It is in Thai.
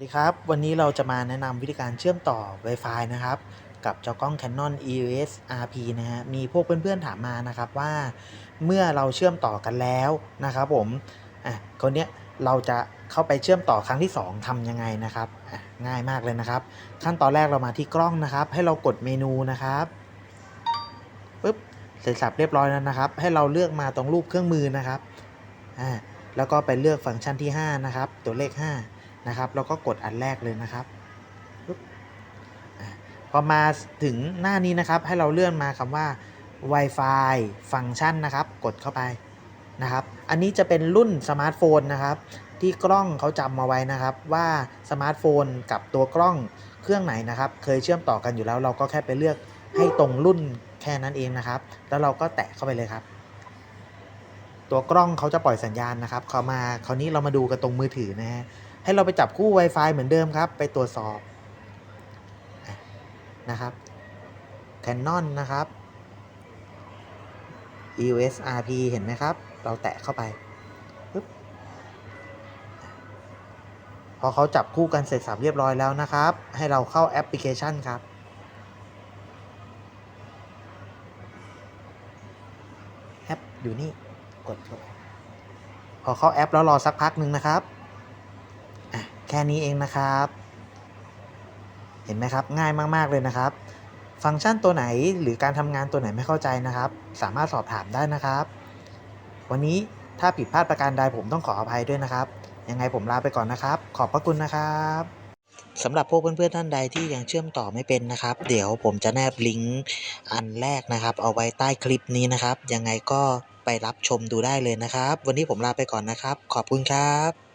สวัสดีครับวันนี้เราจะมาแนะนำวิธีการเชื่อมต่อ Wi-Fi นะครับ กับเจ้ากล้อง Canon EOS RP นะฮะมีพวกเพื่อนๆถามมานะครับว่าเมื่อเราเชื่อมต่อกันแล้วนะครับผมอะคนเนี้ยเราจะเข้าไปเชื่อมต่อครั้งที่ 2ทำยังไงนะครับอะง่ายมากเลยนะครับ ขั้นตอนแรกเรามาที่กล้องนะครับ ให้เรากดเมนูนะครับปึ๊บเสร็จสับเรียบร้อยแล้วนะครับ ให้เราเลือกมาตรงรูปเครื่องมือนะครับอ่าแล้วก็ไปเลือกฟังก์ชันที่ 5 นะครับ ตัวเลข 5 นะครับแล้วก็กดอันแรกเลยนะครับพอมาถึงหน้านี้นะครับให้เราเลื่อนมาคำว่า Wi-Fi ฟังก์ชันนะครับ กดเข้าไปนะครับ อันนี้จะเป็นรุ่นสมาร์ทโฟนนะครับ ที่กล้องเขาจำมาไว้นะครับ ว่าสมาร์ทโฟนกับตัวกล้องเครื่องไหนนะครับ เคยเชื่อมต่อกันอยู่แล้ว เราก็แค่ไปเลือกให้ตรงรุ่นแค่นั้นเองนะครับ แล้วเราก็แตะเข้าไปเลยครับ ตัวกล้องเขาจะปล่อยสัญญาณนะครับเขามาคราวนี้เรามาดูกันตรงมือถือนะฮะ ให้เราไปจับคู่ Wi-Fi เหมือนเดิมครับ ไปตรวจสอบนะครับ Canon นะครับ EOS RP เห็นไหมครับ เราแตะเข้าไปปึ๊บพอเขาจับคู่กันเสร็จสับเรียบร้อยแล้วนะครับ ให้เราเข้าแอปพลิเคชันครับ แอปอยู่นี่ กดเข้าไปพอเข้าแอปแล้วรอสักพักหนึ่งนะครับ แค่นี้เองนะครับ เห็นไหมครับง่ายมาก ๆ เลยนะครับ ฟังก์ชันตัวไหนหรือการทำงานตัวไหนไม่เข้าใจนะครับ สามารถสอบถามได้นะครับ วันนี้ถ้าผิดพลาดประการใดผมต้องขออภัยด้วยนะครับ ยังไงผมลาไปก่อนนะครับ ขอบพระคุณนะครับสำหรับพวกเพื่อนๆท่านใดที่ยังเชื่อมต่อไม่เป็นนะครับ เดี๋ยวผมจะแนบลิงก์อันแรกนะครับ เอาไว้ใต้คลิปนี้นะครับ ยังไงก็ไปรับชมดูได้เลยนะครับ วันนี้ผมลาไปก่อนนะครับ ขอบคุณครับ